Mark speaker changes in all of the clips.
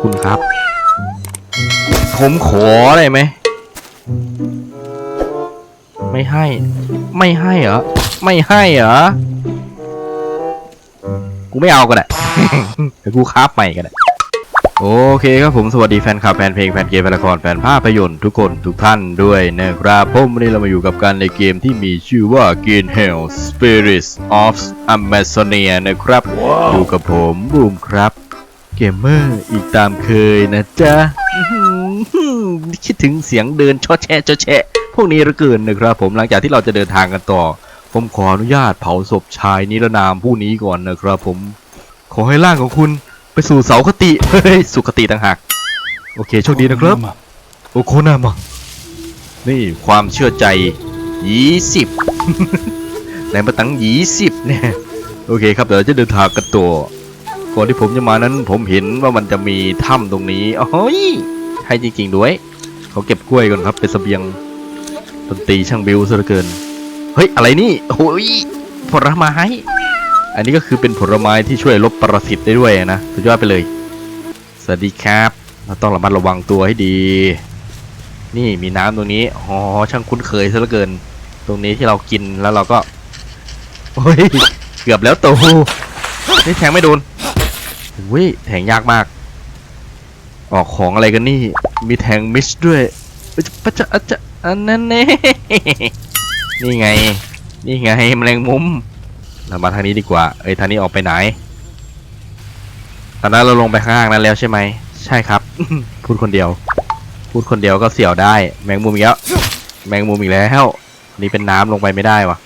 Speaker 1: คุณครับ ผมขอได้ไหม ไม่ให้ ไม่ให้เหรอ ไม่ให้เหรอ กูไม่เอาก็ได้เดี๋ยวกูคราฟใหม่ก็ได้ โอเคครับผมสวัสดีแฟนคลับแฟนเพลงแฟนเกมแฟนละครแฟนภาพยนตร์ทุกคนทุกท่านด้วยนะครับผมวันนี้เรามาอยู่กับการในเกมที่มีชื่อว่า g e n Hell Spirits of Amazonia นะครับอยู่กับผมบูมครับ เกมเมอร์อีกตามเคยนะจ๊ะอื้อหือคิดถึงเสียงเดินชอแชะชอแชะ พวกนี้เหลือเกินนะครับ ผมหลังจากที่เราจะเดินทางกันต่อ ผมขออนุญาตเผาศพชายนิรนามผู้นี้ก่อนนะครับ ผมขอให้ร่างของคุณ ไปสู่เสาคติเฮ้ยสุคติต่างหากโอเคโชคดีนะครับ โอโคนามานี่ความเชื่อใจยี่สิบในมาตั้งยี่สิบเนี่ยโอเคครับเดี๋ยวเราจะเดินทางกันต่อก่อนที่ผมจะมานั้นผมเห็นว่ามันจะมีถ้ำตรงนี้โอ้ยให้จริงๆด้วย เขาเก็บกล้วยก่อนครับเป็นเสบียงดนตรีช่างบิวซะเหลือเกิน เฮ้ย อะไรนี่โอ้ยผลไม้ อันนี้ก็คือเป็นผลไม้ที่ช่วยลบปรสิตได้ด้วยนะสุดยอดไปเลย สวัสดีครับเราต้องระมัดระวังตัวให้ดี นี่มีน้ำตรงนี้อ๋อช่างคุ้นเคยซะเหลือเกิน ตรงนี้ที่เรากินแล้วเราก็เฮ้ยเกือบแล้วโตนี่แทงไม่โดนว้ยแทงยากมาก ออกของอะไรกันนี่ มีแทงมิชด้วยอ้ยปะจะอะจะอันนั้นเน่นี่ไง นี่ไงแมลงมุม เรามาทางนี้ดีกว่า เอ้ยทางนี้ออกไปไหน ตอนนั้นเราลงไปข้างล่างนั้นแล้วใช่ไหม ใช่ครับ พูดคนเดียว พูดคนเดียวก็เสี่ยวได้ แมงมุมอีกแล้ว แมงมุมอีกแล้วนี่เป็นน้ำลงไปไม่ได้วะ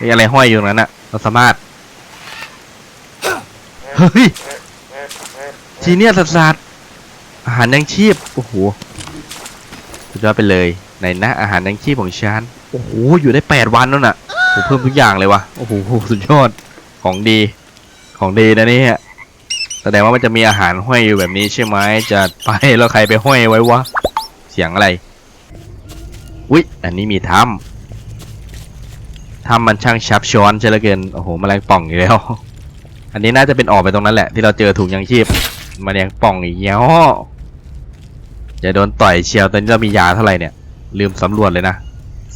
Speaker 1: นี่อะไรห้อยอยู่นั้นอะเราสามารถ เฮ้ยทีเนี้ยสัสๆอาหารยังชีพ โอ้โหสุดยอดไปเลยไหนนะอาหารยังชีพของฉัน โอ้โห อยู่ได้แปดวันแล้วน่ะ เพิ่มทุกอย่างเลยวะโอ้โหสุดยอดของดี ของดีนะนี่ยแสดงว่ามันจะมีอาหารห้อยอยู่แบบนี้ใช่ไหมจะไปแล้วใครไปห้อยไว้วะเสียงอะไรอุ๊ยอันนี้มีถ้ำถ้ำมันช่างชับช้อนใช่ลือเกินโอ้โหมแมลงป่องอีกแล้ว อันนี้น่าจะเป็นออกไปตรงนั้นแหละ ที่เราเจอถุงยังชีพมแมลงป่องอีกแล้วอย่าโดนต่อยเชียวตอนนี้เรามียาเท่าไหร่เนี่ย ลืมสำรวจเลยนะ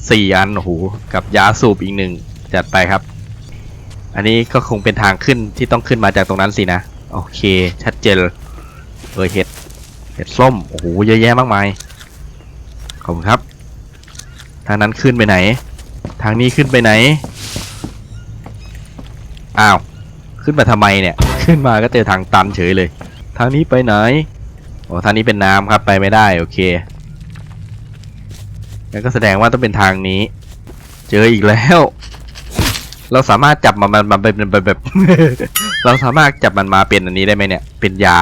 Speaker 1: สี่อันโอ้โหกับยาสูบอีกหนึ่งจัดไปครับ อันนี้ก็คงเป็นทางขึ้นที่ต้องขึ้นมาจากตรงนั้นสินะ โอเค ชัดเจนเออเห็ดเห็ดส้มโอ้โหเยอะแยะมากมายขอบคุณครับ ทางนั้นขึ้นไปไหน ทางนี้ขึ้นไปไหนอ้าวขึ้นมาทำไมเนี่ย ขึ้นมาก็เจอทางตันเฉยเลย ทางนี้ไปไหนโอ้ทางนี้เป็นน้ำครับไปไม่ได้โอเค งั้นก็แสดงว่าต้องเป็นทางนี้ เจออีกแล้ว เราสามารถจับมันมันมันเป็นแบบแบบ เราสามารถจับมันมาเป็นอันนี้ได้ไหมเนี่ย เป็นยา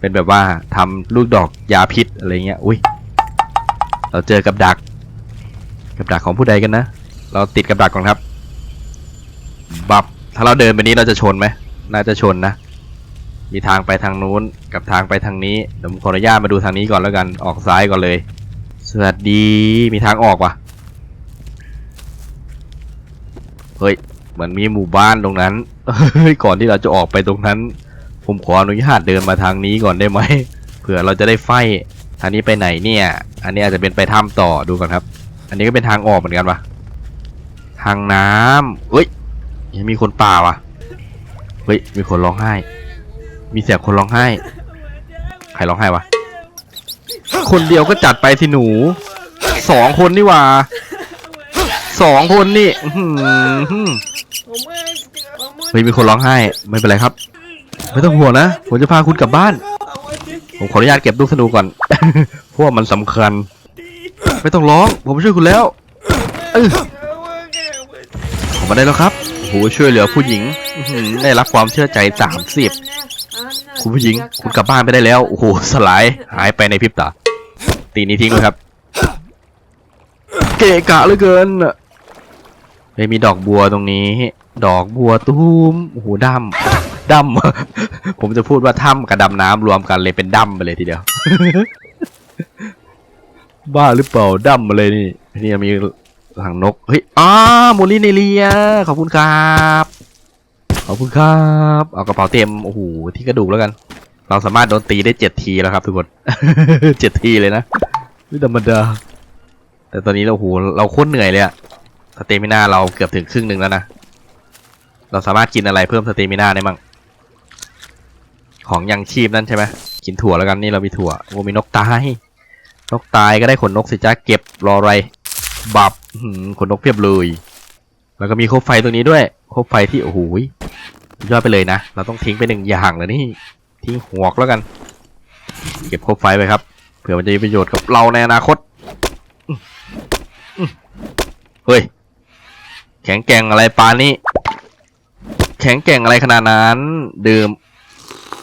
Speaker 1: เป็นแบบว่าทำลูกดอกยาพิษอะไรเงี้ย อุ้ย เราเจอกับดัก กับดักของผู้ใดกันนะ เราติดกับดักก่อนครับ บับ ถ้าเราเดินไปนี้เราจะชนไหม น่าจะชนนะ มีทางไปทางนู้นกับทางไปทางนี้ เดี๋ยวผมขออนุญาตมาดูทางนี้ก่อนแล้วกัน ออกซ้ายก่อนเลย สวัสดี มีทางออกว่ะเฮ้ยเหมือนมีหมู่บ้านตรงนั้น เฮ้ย ก่อนที่เราจะออกไปตรงนั้น ผมขออนุญาตเดินมาทางนี้ก่อนได้ไหม เผื่อเราจะได้ไฟ ทางนี้ไปไหนเนี่ย อันนี้อาจจะเป็นไปถ้ำต่อดูก่อนครับ อันนี้ก็เป็นทางออกเหมือนกันปะทางน้ำเฮ้ย ยังมีคนป่าว่ะเฮ้ย มีคนร้องไห้ มีเสียงคนร้องไห้ ใครร้องไห้วะ คนเดียวก็จัดไปสิหนู สองคนนี่หว่าสองคนนี่อื้อหือเฮ้ยมีคนร้องไห้ ไม่เป็นไรครับ ไม่ต้องห่วงนะ ผมจะพาคุณกลับบ้าน ผมขออนุญาตเก็บลูกธนูก่อน เพราะว่ามันสำคัญ ไม่ต้องร้อง ผมช่วยคุณแล้วเออผมมาได้แล้วครับโอ้โหช่วยเหลือผู้หญิงอื้อหือได้รับความเชื่อใจสามสิบ คุณผู้หญิง คุณกลับบ้านไปได้แล้ว โอ้โห สลาย หายไปในพริบตา ตีนี้ทิ้งเลยครับ เกะกะเหลือเกินเฮ้ยมีดอกบัวตรงนี้ ดอกบัวตูมโอ้โหดำดำ ผมจะพูดว่าถ้ำกับดำน้ำรวมกันเลยเป็นดำไปเลยทีเดียว บ้าหรือเปล่าดำมาเลยนี่นี่มีหลังนก เฮ้ยอ้าโมลิเนเลีย ขอบคุณครับ ขอบคุณครับ เอากระเป๋าเต็ม โอ้โห ที่กระดูกแล้วกัน เราสามารถโดนตีได้เจ็ดทีแล้วครับทุกคนเจ็ดทีเลยนะไม่ธรรมดาแต่ตอนนี้เราโอ้โหเราโคตรเหนื่อยเลยอะสเตมินาเราเกือบถึงครึ่งหนึ่งแล้วนะเราสามารถกินอะไรเพิ่มสเตมินาได้มั่งของยังชีพนั่นใช่ไหมกินถั่วแล้วกันนี่เรามีถั่วโอ้มีนกตายนกตายก็ได้ขนนกสิจ้าเก็บรออะไรบับอื้อหือขนนกเพียบเลยแล้วก็มีโคบไฟตรงนี้ด้วยโคบไฟที่โอ้โหยสุดยอดไปเลยนะ เราต้องทิ้งไปหนึ่งอย่างเลยนี่ ทิ้งหัวกแล้วกัน เก็บโคบไฟไปครับ เผื่อมันจะมีประโยชน์กับเราในอนาคตเฮ้ย แข็งแกร่งอะไรปานนี้ แข็งแกร่งอะไรขนาดนั้น ดื่ม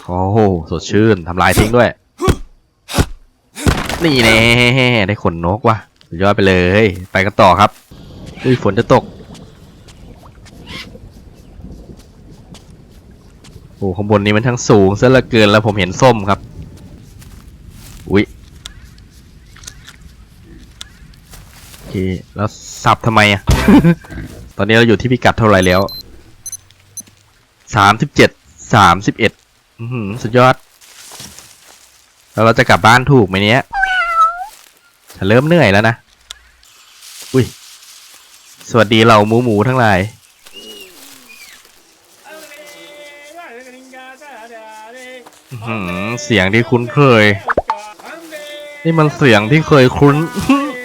Speaker 1: โอ้โห สดชื่นทำลายทิ้งด้วย นี่แน่ได้ขนนกว่ะสุดยอดไปเลย ไปกันต่อครับอุ้ยฝนจะตก โอ้ข้างบนนี้มันทั้งสูงซะเหลือเกินแล้วผมเห็นส้มครับ อุ๊ยโอเค แล้วสับทำไมอะ ตอนนี้เราอยู่ที่พิกัดเท่าไหร่แล้ว สามสิบเจ็ด สามสิบเอ็ดสุดยอด แล้วเราจะกลับบ้านถูกไหมเนี้ยฉันเริ่มเหนื่อยแล้วนะ อุ้ย สวัสดีเราหมูหมูทั้งหลาย อื้อหือ เสียงที่คุ้นเคย นี่มันเสียงที่เคยคุ้น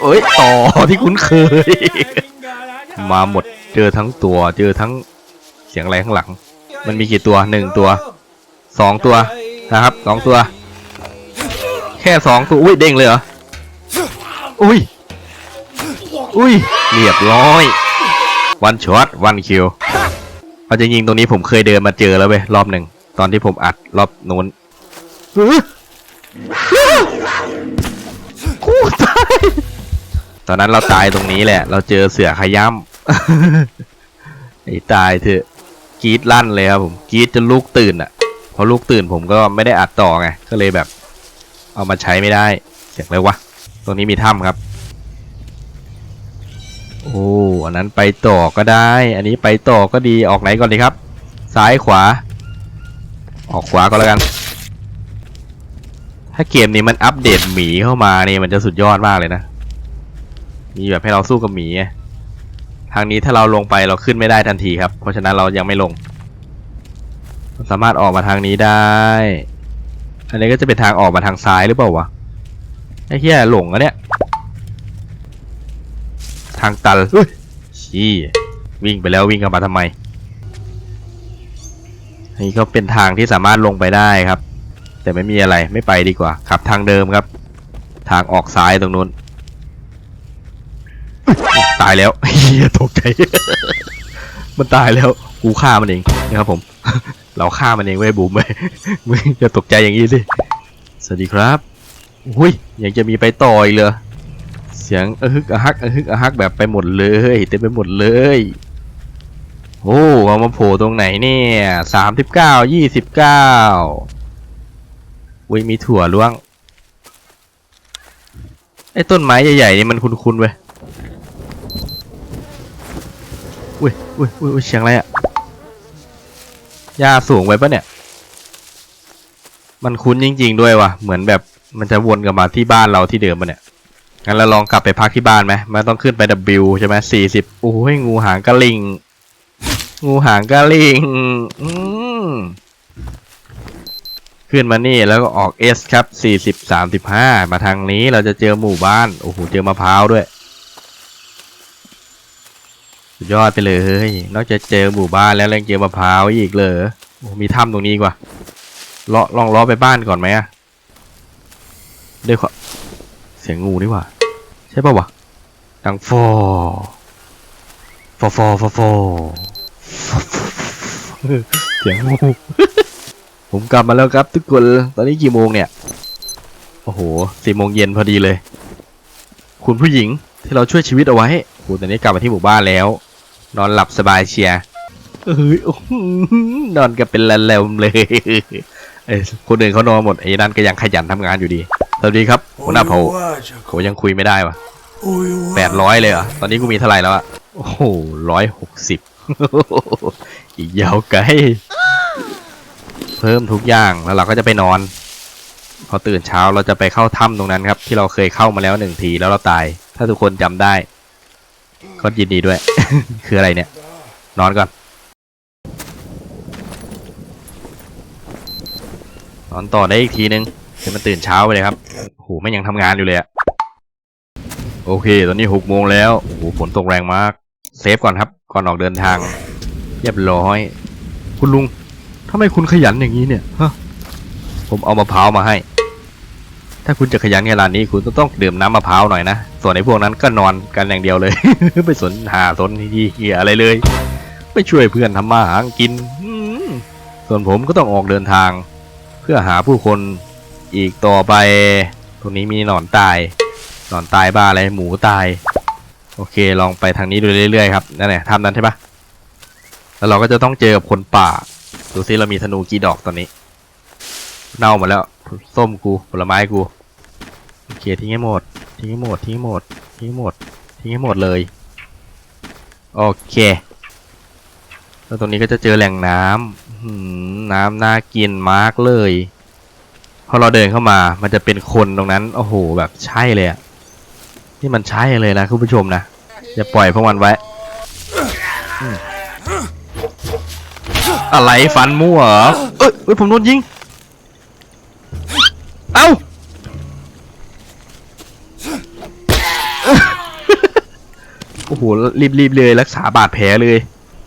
Speaker 1: เอ้ยต่อที่คุ้นเคย มาหมดเจอทั้งตัว เจอทั้งเสียงอะไรข้างหลัง มันมีกี่ตัวหนึ่งตัวสองตัวนะครับสองตัว แค่สองตัวอุ้ยเด้งเลยเหรออุ้ยอุ้ยเรียบร้อยวันช็อตวันคิวเอาจะยิงตรงนี้ผมเคยเดินมาเจอแล้วเว้ยรอบหนึ่งตอนที่ผมอัดรอบนู้น กูตาย ตอนนั้นเราตายตรงนี้แหละ เราเจอเสือขย้ำไอ้ตายเถอะกรีดลั่นเลยครับผมกรีดจนลูกตื่นอะพอลูกตื่นผมก็ไม่ได้อัดต่อไง ก็เลยแบบ เอามาใช้ไม่ได้เสียงอะไรวะ ตรงนี้มีถ้ำครับ โอ้อันนั้นไปต่อก็ได้ อันนี้ไปต่อก็ดีออกไหนก่อนดีครับ ซ้ายขวา ออกขวาก็แล้วกัน ถ้าเกมนี้มันอัปเดตหมีเข้ามานี่มันจะสุดยอดมากเลยนะ มีแบบให้เราสู้กับหมีไงทางนี้ถ้าเราลงไปเราขึ้นไม่ได้ทันทีครับ เพราะฉะนั้นเรายังไม่ลงเราสามารถออกมาทางนี้ได้ อันนี้ก็จะเป็นทางออกมาทางซ้ายหรือเปล่าวะ ไอ้เหี้ยหลงอะเนี่ย ทางตันเฮ้ยชี้วิ่งไปแล้ววิ่งกลับมาทำไม นี่ก็เป็นทางที่สามารถลงไปได้ครับ แต่ไม่มีอะไรไม่ไปดีกว่า ขับทางเดิมครับ ทางออกซ้ายตรงนู้น ตายแล้วเฮียตกใจ มันตายแล้วกูฆ่ามันเองนะครับผม เราฆ่ามันเองไว้ยบูมไปมึงจะตกใจอย่างนี้สิสวัสดีครับอุ้ยยังจะมีไปต่ออีกเลยเสียงอะฮึกอะฮักอะฮึกอะฮักแบบไปหมดเลยเต็มไปหมดเลยโอ้เอามาโผล่ตรงไหนเนี่ยสามสิบเก้ายี่สิบเก้า อุ้ยมีถั่วล่วง ไอ้ต้นไม้ใหญ่ๆนี่มันคุ้นๆเว้ย อุ้ยอุ้ยอุ้ยเสียงอะไรอะหญ้าสูงไปปะเนี่ย มันคุ้นจริง ๆ ด้วยว่ะ เหมือนแบบมันจะวนกลับมาที่บ้านเราที่เดิมปะเนี่ย งั้นเราลองกลับไปพักที่บ้านไหมมันต้องขึ้นไป W ใช่ไหมสี่สิบโอ้ยงูหางกระลิง งูหางกระลิง อืม ขึ้นมานี่แล้วก็ออก S ครับสี่สิบสามาทางนี้เราจะเจอหมู่บ้าน โอ้โห เจอมะพร้าวด้วย ยอดไปเลยนอกจากเจอหมู่บ้านแล้วยังเจอมะพร้าวอีกเลยโอ้มีถ้ำตรงนี้กว่าเลาะลองล้อไปบ้านก่อนไหมอะด้วยขอเสียงงูนี่ว่า ใช่ป่าวะดังฟอฟอฟอฟอฟอเสียงงู ผมกลับมาแล้วครับทุกคน ตอนนี้กี่โมงเนี่ย โอ้โหสี่โมงเย็นพอดีเลย คุณผู้หญิงที่เราช่วยชีวิตเอาไว้โอ้ตอนนี้กลับมาที่หมู่บ้านแล้ว นอนหลับสบายเชียร์เอ้ยนอนกันเป็นละเลมเลยเอ้ยคนอื่นเขานอนหมดไอ้นั่นก็ยังขยันทำงานอยู่ดี สวัสดีครับหัวหน้าเผ่าโหยังคุยไม่ได้วะแปดร้อยเลยเหรอตอนนี้กูมีเท่าไหร่แล้วอะโอ้โหร้อยหกสิบอีกยาวไกล พิ่มทุกอย่างแล้วเราก็จะไปนอน พอตื่นเช้าเราจะไปเข้าถ้ำตรงนั้นครับ ที่เราเคยเข้ามาแล้วหนึ่งทีแล้วเราตาย ถ้าทุกคนจำได้ ก็ยินดีด้วย คืออะไรเนี่ย นอนก่อน นอนต่อได้อีกทีนึงเดี๋ยวมันตื่นเช้าไปเลยครับโหไม่ยังทำงานอยู่เลยอะโอเค ตอนนี้หกโมงแล้วโหฝนตกแรงมาก เซฟก่อนครับ ก่อนออกเดินทาง เรียบร้อย คุณลุง ทำไมคุณขยันอย่างนี้เนี่ยฮะผมเอามะพร้าวมาให้ ถ้าคุณจะขยันขนาดนี้คุณก็ต้องดื่มน้ำมะพร้าวหน่อยนะ ส่วนในพวกนั้นก็นอนกันอย่างเดียวเลย ไม่สนหาสนที่เหียอะไรเลย ไม่ช่วยเพื่อนทำมาหากิน ส่วนผมก็ต้องออกเดินทาง เพื่อหาผู้คนอีกต่อไป ตรงนี้มีหนอนตาย หนอนตายบ้าอะไรหมูตาย โอเคลองไปทางนี้ดูเรื่อยๆครับนั่นแหละทำนั้นใช่ปะแล้วเราก็จะต้องเจอกับคนป่า ดูซิเรามีธนูกี่ดอกตอนนี้ เน่าหมดแล้ว ส้มกู ผลไม้กู โอเคทิ้งให้หมด ทิ้งให้หมด ทิ้งให้หมด ทิ้งให้หมด ทิ้งให้หมดเลย โอเค แล้วตรงนี้ก็จะเจอแหล่งน้ำน้ำน่ากินมากเลย พอเราเดินเข้ามา มันจะเป็นคนตรงนั้น โอ้โห แบบใช่เลยอะนี่มันใช่เลยนะคุณผู้ชมนะ อย่าปล่อยพวกมันไว้ อะไรฟันมั่วเหรอเอ้ยเอ้ยผมโดนยิง เอ้าโอ้โหรีบรีบเลยรักษาบาดแผลเลย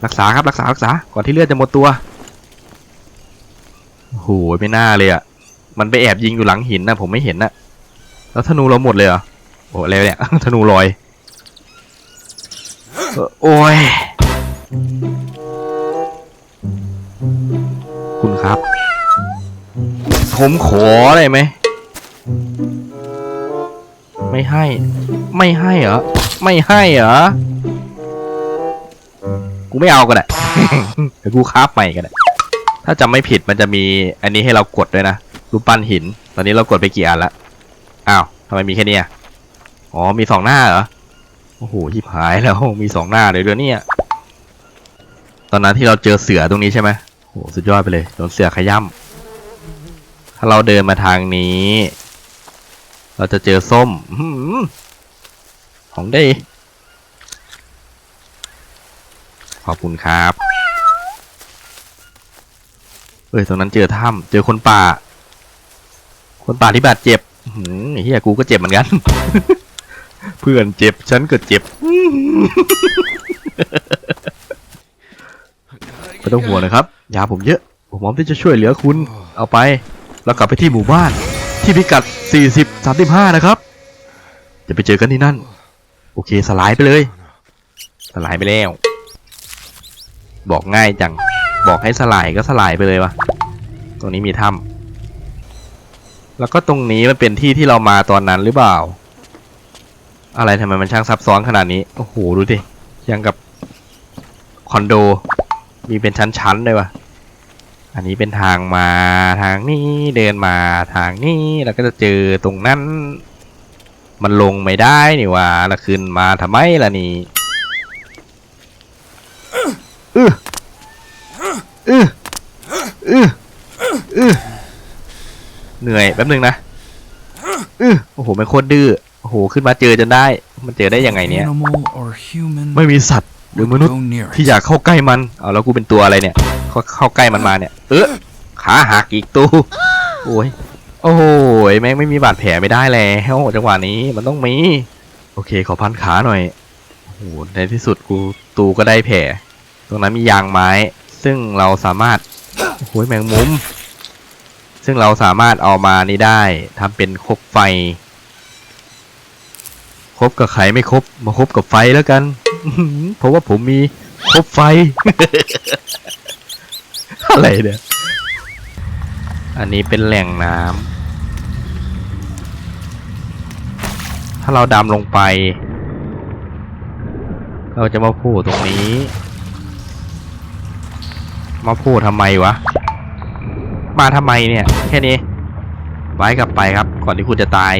Speaker 1: รักษาครับรักษารักษาก่อนที่เลือดจะหมดตัวโอ้โหไม่น่าเลยอะมันไปแอบยิงอยู่หลังหินนะผมไม่เห็นนะแล้วธนูเราหมดเลยเหรอโอ้อะไรวะเนี่ยธนูลอยเอ่อโอ้ย ครับ ผมขอได้ไหม ไม่ให้ ไม่ให้เหรอ ไม่ให้เหรอ กูไม่เอาก็ได้เดี๋ยวกูคราฟใหม่ก็ได้ ถ้าจำไม่ผิดมันจะมีอันนี้ให้เรากดด้วยนะ รูปปั้นหิน ตอนนี้เรากดไปกี่อันละ อ้าวทำไมมีแค่นี้อ๋อ มีสองหน้าเหรอ โอ้โหที่หายแล้ว มีสองหน้าเลยเดี๋ยวเนี้ตอนนั้นที่เราเจอเสือตรงนี้ใช่ไหม หสุดยอดไปเลยโดนเสือขย้ำถ้าเราเดินมาทางนี้ เราจะเจอส้มของได้ขอบคุณครับเอ้ยตรงนั้นเจอถ้ำเจอคนป่า คนป่าที่บาดเจ็บหือเฮียกูก็เจ็บเหมือนกัน เพื่อนเจ็บฉันก็เจ็บ ไม่ต้องห่วงนะครับยาผมเยอะ ผมพร้อมที่จะช่วยเหลือคุณ เอาไปแล้วกลับไปที่หมู่บ้าน ที่พิกัด 40 35 นะครับจะไปเจอกันที่นั่น โอเคสลายไปเลย สลายไปแล้ว บอกง่ายจัง บอกให้สลายก็สลายไปเลยวะตรงนี้มีถ้ำแล้วก็ตรงนี้มันเป็นที่ที่เรามาตอนนั้นหรือเปล่า อะไรทำไมมันช่างซับซ้อนขนาดนี้ โอ้โห ดูดิ ยังกับคอนโด มีเป็นชั้นๆเลยวะอันนี้เป็นทางมาทางนี้เดินมาทางนี้แล้วก็จะเจอตรงนั้น มันลงไม่ได้นี่หว่าแล้วขึ้นมาทำไมล่ะนี่เออเออเออเออเหนื่อยแป๊บนึงนะเออโอ้โหมันโคตรดื้อโอ้โหขึ้นมาเจอจนได้ มันเจอได้ยังไงเนี่ย
Speaker 2: Animal or human
Speaker 1: ไม่มีสัตว์ หรือมนุษย์
Speaker 2: go near
Speaker 1: ที่
Speaker 2: it.
Speaker 1: อยากเข้าใกล้มัน เอาแล้วกูเป็นตัวอะไรเนี่ย เข้าเข้าใกล้มันมาเนี่ย เออขาหักอีกตูโอ้ย โอ้ยแม่งไม่มีบาดแผลไม่ได้แล้วจังหวะนี้มันต้องมี โอเค ขอพันขาหน่อยโอ้โหในที่สุดกูตูก็ได้แผล ตรงนั้นมียางไม้ ซึ่งเราสามารถโอ้โหแมงมุม ซึ่งเราสามารถเอามานี่ได้ทำเป็นคบไฟ คบกับไขไม่ครบมาคบกับไฟแล้วกัน เพราะว่าผมมีคบไฟ อะไรเนี่ยอันนี้เป็นแหล่งน้ำ ถ้าเราดำลงไป เราจะมาโผล่ตรงนี้ มาโผล่ทำไมวะ มาทำไมเนี่ย แค่นี้ ไว้กลับไปครับ ก่อนที่คุณจะตาย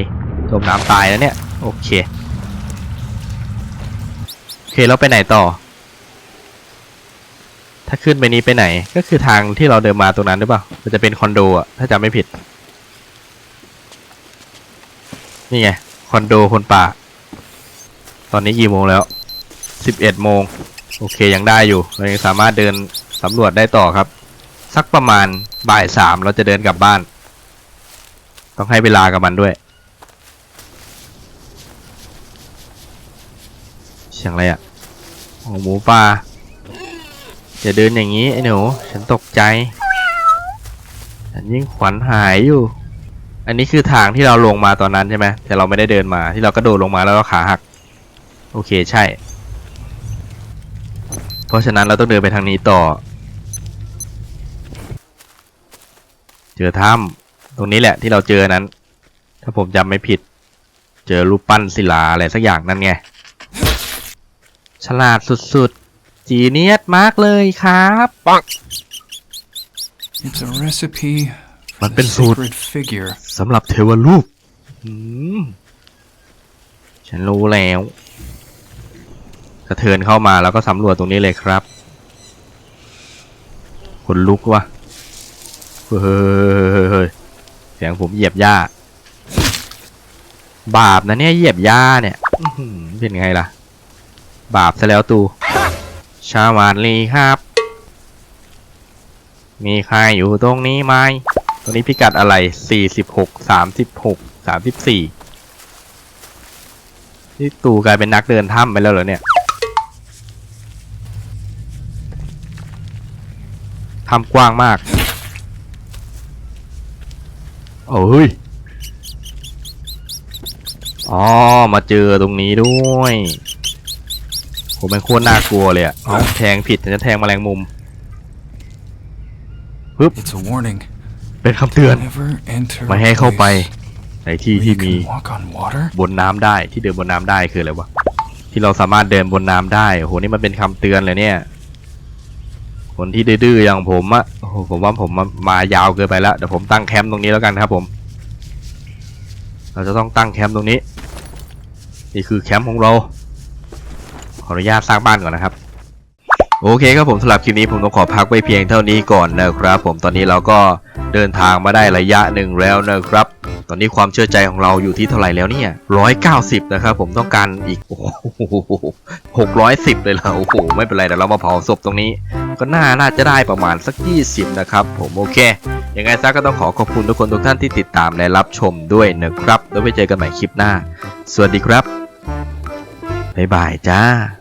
Speaker 1: จมน้ำตายแล้วเนี่ย โอเค แล้วไปไหนต่อ ถ้าขึ้นไปนี้ไปไหน ก็คือทางที่เราเดินมาตรงนั้นหรือเปล่า มันจะเป็นคอนโดอะถ้าจำไม่ผิด นี่ไง คอนโดคนป่า ตอนนี้กี่โมงแล้ว สิบเอ็ดโมง โอเคยังได้อยู่ เรายังสามารถเดินสำรวจได้ต่อครับ สักประมาณบ่ายสามเราจะเดินกลับบ้าน ต้องให้เวลากับมันด้วยเสียงอะไรอะ หมูป่าอย่าเดินอย่างนี้ไอ้หนู ฉันตกใจ ฉันยิ่งขวัญหายอยู่ อันนี้คือทางที่เราลงมาตอนนั้นใช่ไหมแต่เราไม่ได้เดินมาที่เรากระโดดลงมาแล้วก็ขาหัก โอเคใช่ เพราะฉะนั้นเราต้องเดินไปทางนี้ต่อ เจอถ้ำตรงนี้แหละที่เราเจอนั้น ถ้าผมจำไม่ผิด เจอรูปปั้นศิลาอะไรสักอย่างนั่นไง ฉลาดสุดๆ จีเนียสมากเลยครับ
Speaker 2: It's a recipe for
Speaker 1: มัน
Speaker 2: the
Speaker 1: เป็นสูตร
Speaker 2: sacred figure.
Speaker 1: สำหรับเทวรูปอืมฉันรู้แล้วกระเทินเข้ามาแล้วก็สำรวจตรงนี้เลยครับขนลุกว่ะเฮ้ยเฮ้ยเฮ้ยเฮ้ยเสียงผมเหยียบหญ้า บาปนะเนี่ยเหยียบหญ้าเนี่ยอื้อหือเป็นไงล่ะ บาปซะแล้วตูชาวานลีครับ มีใครอยู่ตรงนี้ไหมตรงนี้พิกัดอะไรสี่สิบหกสามสิบหกสามสิบสี่นี่ตูกลายเป็นนักเดินถ้ำไปแล้วเหรอเนี่ยถ้ำกว้างมาก โอ้ย อ๋อ มาเจอตรงนี้ด้วย ผมเป็นโคตรน่ากลัวเลยอะเอาแทงผิดฉันจะแทงแมลงมุม
Speaker 2: It's a warning.
Speaker 1: เป็นคำเตือน
Speaker 2: Never enter
Speaker 1: ไม่
Speaker 2: a
Speaker 1: ให้เข้าไป
Speaker 2: place
Speaker 1: ในที่
Speaker 2: where
Speaker 1: ที่
Speaker 2: you
Speaker 1: มี
Speaker 2: can walk on water.
Speaker 1: บนน้ำได้ที่เดินบนน้ำได้คืออะไรวะที่เราสามารถเดินบนน้ำได้โอ้โหนี่มันเป็นคำเตือนเลยเนี่ย คนที่ดื้อๆอย่างผมอะโอ้โหผมว่าผมมามายาวเกินไปแล้วเดี๋ยวผมตั้งแคมป์ตรงนี้แล้วกันครับผม เราจะต้องตั้งแคมป์ตรงนี้ นี่คือแคมป์ของเราข ออนุญาตสร้างบ้านก่อนนะครับ โอเคครับผมสำหรับคลิปนี้ผมต้องขอพักไว้เพียงเท่านี้ก่อนนะครับ ผมตอนนี้เราก็เดินทางมาได้ระยะหนึ่งแล้วนะครับ ตอนนี้ความเชื่อใจของเราอยู่ที่เท่าไหร่แล้วเนี่ยร้อยเก้าสิบนะครับผมต้องการอีกโอ้หกร้อยสิบเลยแล้วโอ้โหไม่เป็นไรเดี๋ยวเรามาเผาศพตรงนี้ ก็น่าน่าจะได้ประมาณสักยี่สิบนะครับผมโอเคยังไงซะก็ต้องขอขอบคุณทุกคนทุกท่านที่ติดตามและรับชมด้วยนะครับ แล้วไปเจอกันใหม่คลิปหน้า สวัสดีครับบ๊ายบายจ้า